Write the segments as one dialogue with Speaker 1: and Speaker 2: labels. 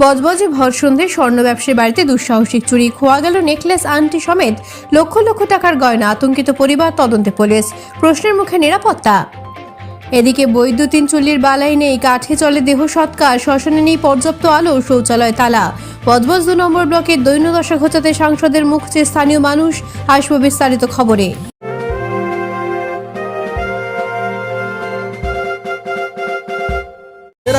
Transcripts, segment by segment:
Speaker 1: বজবজে ভর সন্ধ্যে স্বর্ণ ব্যবসায়ী বাড়িতে দুঃসাহসিক চুরি। খোয়া গেল নেকলেস আংটি সমেত লক্ষ লক্ষ টাকার গয়না আতঙ্কিত পরিবার তদন্তে পুলিশ। প্রশ্নের মুখে নিরাপত্তা। এদিকে বৈদ্যুতিন চুল্লির বালাই নেই, কাঠে চলে দেহ সৎকার, শ্মশানে নেই পর্যাপ্ত আলো, শৌচালয় তালা। বজবজ দু নম্বর ব্লকের দৈন্যদশা ঘোচাতে সাংসদের মুখ চেয়ে স্থানীয় মানুষ আসব বিস্তারিত খবরে।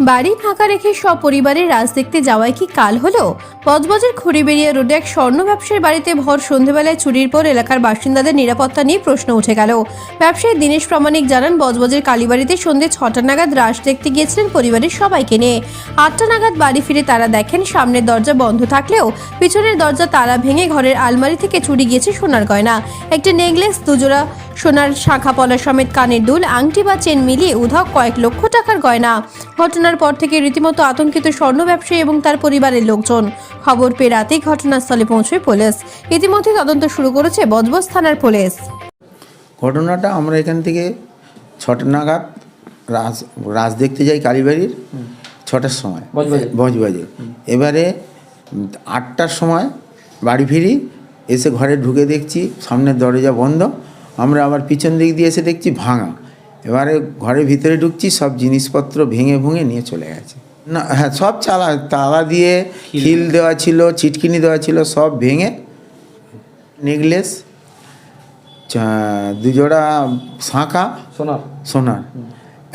Speaker 1: বাড়ি ফাঁকা রেখে সপরিবারে রাজ দেখতে যাওয়ায় কি কাল হলো? বজবজের খড়িবেড়িয়া রোডে এক স্বর্ণ ব্যবসায়ীর বাড়িতে ভর সন্ধেবেলায় চুরির পর এলাকার বাসিন্দাদের নিরাপত্তা নিয়ে প্রশ্ন উঠে গেল। ব্যবসায়ী দীনেশ প্রামাণিক জানান, বজবজের কালীবাড়িতে সন্ধে ছটা নাগাদ রাস দেখতে গিয়েছিলেন পরিবারের সবাইকে নিয়ে। আটটা নাগাদ বাড়ি ফিরে তারা দেখেন, সামনের দরজা বন্ধ থাকলেও পিছনের দরজা তালা ভেঙে ঘরের আলমারি থেকে চুরি গিয়েছে সোনার গয়না। একটি নেকলেস, দুজোড়া সোনার শাখা পলা সমেত কানের দুল আংটি বা চেন মিলিয়ে উধাও কয়েক লক্ষ টাকার গয়না। ঘটনার পর থেকে রীতিমতো আতঙ্কিত স্বর্ণ ব্যবসায়ী এবং তার পরিবারের লোকজন। খবর পেয়ে রাতেই ঘটনাস্থলে পৌঁছয় পুলিশ। ইতিমধ্যে তদন্ত শুরু করেছে বজবজ থানার পুলিশ।
Speaker 2: ঘটনাটা আমরা এখান থেকে ছটা নাগাদ রাজ রাজ দেখতে যাই কালীবাড়ির। ছটার সময়।
Speaker 3: বজবজে।
Speaker 2: বজবাজে এবারে আটটার সময় বাড়ি ফিরি এসে ঘরে ঢুকে দেখছি সামনের দরজা বন্ধ। আমরা আবার পিছন দিক দিয়ে এসে দেখছি ভাঙা। এবারে ঘরের ভিতরে ঢুকছি সব জিনিসপত্র ভেঙে ভুঙে নিয়ে চলে গেছে। না হ্যাঁ সব চালা তালা দিয়ে খিল দেওয়া। ছিল চিটকিনি দেওয়া ছিল সব ভেঙে নেকলেস দুজোড়া শাঁখা
Speaker 3: সোনার।
Speaker 2: সোনার।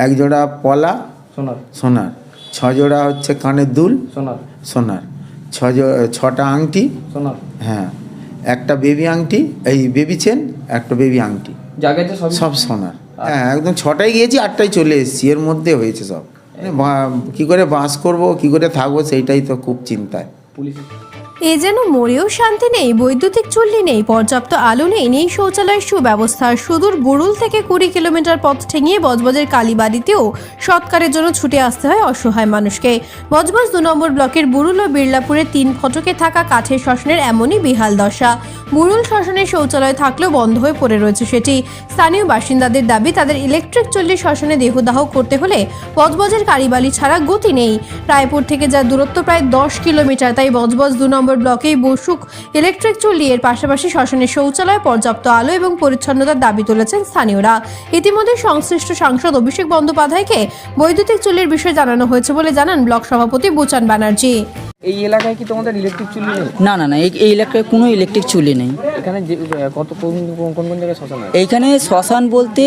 Speaker 2: এক জোড়া পলা
Speaker 3: সোনার।
Speaker 2: সোনার। ছ জোড়া হচ্ছে কানের দুল
Speaker 3: সোনার।
Speaker 2: সোনার। ছ ছটা আংটি
Speaker 3: সোনার।
Speaker 2: হ্যাঁ। একটা বেবি আংটি এই বেবি চেন একটা বেবি আংটি।
Speaker 3: জায়গাতে সব
Speaker 2: সব সোনার। হ্যাঁ একদম ছটায় গিয়েছি আটটায় চলে এসেছি এর মধ্যে হয়েছে সব। মানে বা- কি করে বাস করব কি করে থাকব সেইটাই তো খুব চিন্তায়।
Speaker 1: এ যেন মরেও শান্তি নেই, বৈদ্যুতিক চুল্লি নেই, পর্যাপ্ত আলো নেই নেই শৌচালয়ের সুব্যবস্থা সুদূর বুড়ুল থেকে কুড়ি কিলোমিটার পথ ঠেঙিয়ে বজবজের কালীবাড়িতেও সৎকারের জন্য ছুটে আসতে হয় অসহায় মানুষকে। বজবজ দু নম্বর ব্লকের বুরুল ও বিড়লাপুরের তিন ফটকে থাকা কাঠের শ্মশানের এমনই বিহাল দশা। বুড়ুল শ্মশানের শৌচালয় থাকলেও বন্ধ হয়ে পড়ে রয়েছে সেটি। স্থানীয় বাসিন্দাদের দাবি, তাদের ইলেকট্রিক চুল্লি শ্মশানে দেহদাহ করতে হলে বজবজের কারিবালি ছাড়া গতি নেই। রায়পুর থেকে যা দূরত্ব প্রায় দশ কিলোমিটার, তাই বজবজ দু নম্বর ব্লকেই বসুক ইলেকট্রিক চুল্লি। এর পাশাপাশি শ্মশানের শৌচালয় পর্যাপ্ত আলো এবং পরিচ্ছন্নতার দাবি তুলেছেন স্থানীয়রা। ইতিমধ্যে সংশ্লিষ্ট সাংসদ অভিষেক বন্দ্যোপাধ্যায়কে বৈদ্যুতিক চুল্লির বিষয়ে জানানো হয়েছে বলে জানান ব্লক সভাপতি বুচান ব্যানার্জি।
Speaker 3: এই এলাকায় কি তোমাদের ইলেকট্রিক চুল্লি নেই?
Speaker 4: না না না এই এই এলাকায় কোনো ইলেকট্রিক চুল্লি নেই।
Speaker 3: এখানে যে কত কোন কোন কোন কোন জায়গায় শ্মশান আছে?
Speaker 4: এইখানে শ্মশান বলতে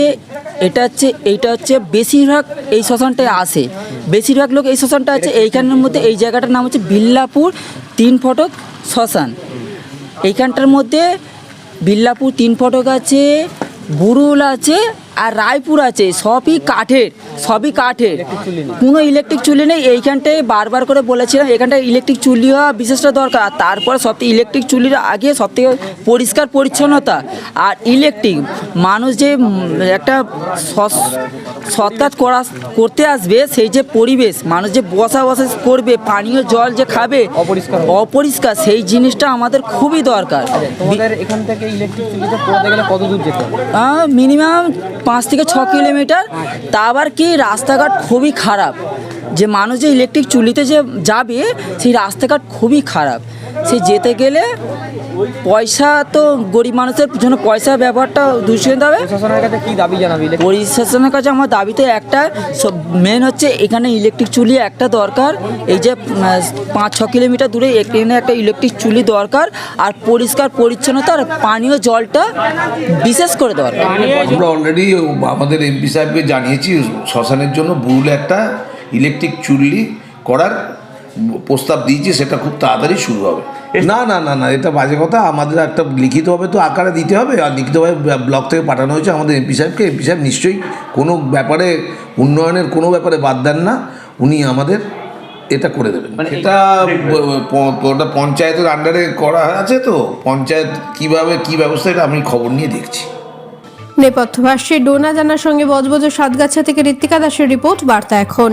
Speaker 4: এটা হচ্ছে এইটা হচ্ছে বেশিরভাগ এই শ্মশানটায় আসে বেশিরভাগ লোক এই শ্মশানটা আছে এইখানের মধ্যে এই জায়গাটার নাম হচ্ছে বিল্লাপুর তিন ফটক শ্মশান। এইখানটার মধ্যে বিল্লাপুর তিন ফটক আছে বুরুল আছে আর রায়পুর আছে সবই কাঠের সবই কাঠের। কোনো ইলেকট্রিক চুল্লি নেই এইখানটায় বারবার করে বলেছিলাম এখানটায় ইলেকট্রিক চুল্লি হওয়া বিশেষটা দরকার। আর তারপরে সব ইলেকট্রিক চুল্লির আগে সব থেকে পরিষ্কার পরিচ্ছন্নতা আর ইলেকট্রিক মানুষ যে একটা সৎ- সৎ কাজ করা করতে আসবে সেই যে পরিবেশ মানুষ যে বসা বসা করবে পানীয় জল যে খাবে
Speaker 3: অপরিষ্কার
Speaker 4: অপরিষ্কার সেই জিনিসটা আমাদের খুবই দরকার।
Speaker 3: এখান থেকে ইলেকট্রিক চুল্লিতে পড়তে গেলে কত দূর যেতে
Speaker 4: মিনিমাম পাঁচ থেকে ছ কিলোমিটার তা আবার কি রাস্তাঘাট খুবই খারাপ। যে মানুষ যে ইলেকট্রিক চুল্লিতে যে যাবে সেই রাস্তাঘাট খুবই খারাপ। সে যেতে গেলে পয়সা তো গরিব মানুষের জন্য পয়সা ব্যবহারটা দূষিত হবে
Speaker 3: প্রশাসনের কাছে কি দাবি জানাবি?
Speaker 4: প্রশাসনের কাছে আমার দাবি তো একটা মেন হচ্ছে এখানে ইলেকট্রিক চুল্লি একটা দরকার এই যে পাঁচ ছ কিলোমিটার দূরে এখানে একটা ইলেকট্রিক চুল্লি দরকার আর পরিষ্কার পরিচ্ছন্নতা আর পানীয় জলটা বিশেষ করে দরকার।
Speaker 5: আমরা অলরেডি আমাদের এমপি সাহেবকে জানিয়েছি শ্মশানের জন্য ভুল একটা ইলেকট্রিক চুল্লি করার প্রস্তাব দিয়েছি সেটা খুব তাড়াতাড়ি শুরু হবে। না না না না এটা বাজে কথা। আমাদের একটা লিখিতভাবে তো আকারে দিতে হবে আর লিখিতভাবে ব্লক থেকে পাঠানো হয়েছে। আমাদের এমপি সাহেবকে এমপি সাহেব নিশ্চয়ই কোনো ব্যাপারে উন্নয়নের কোনো ব্যাপারে বাদ দেন না। উনি আমাদের এটা করে দেবেন। এটা ওটা পঞ্চায়েতের আন্ডারে করা আছে তো? পঞ্চায়েত কীভাবে কি ব্যবস্থা এটা আমি খবর নিয়ে দেখছি।
Speaker 1: নেপথ্য ভাষ্যে ডোনা জানার সঙ্গে বজবজ সাতগাছা থেকে ঋত্বিকা দাসের রিপোর্ট বার্তা এখন।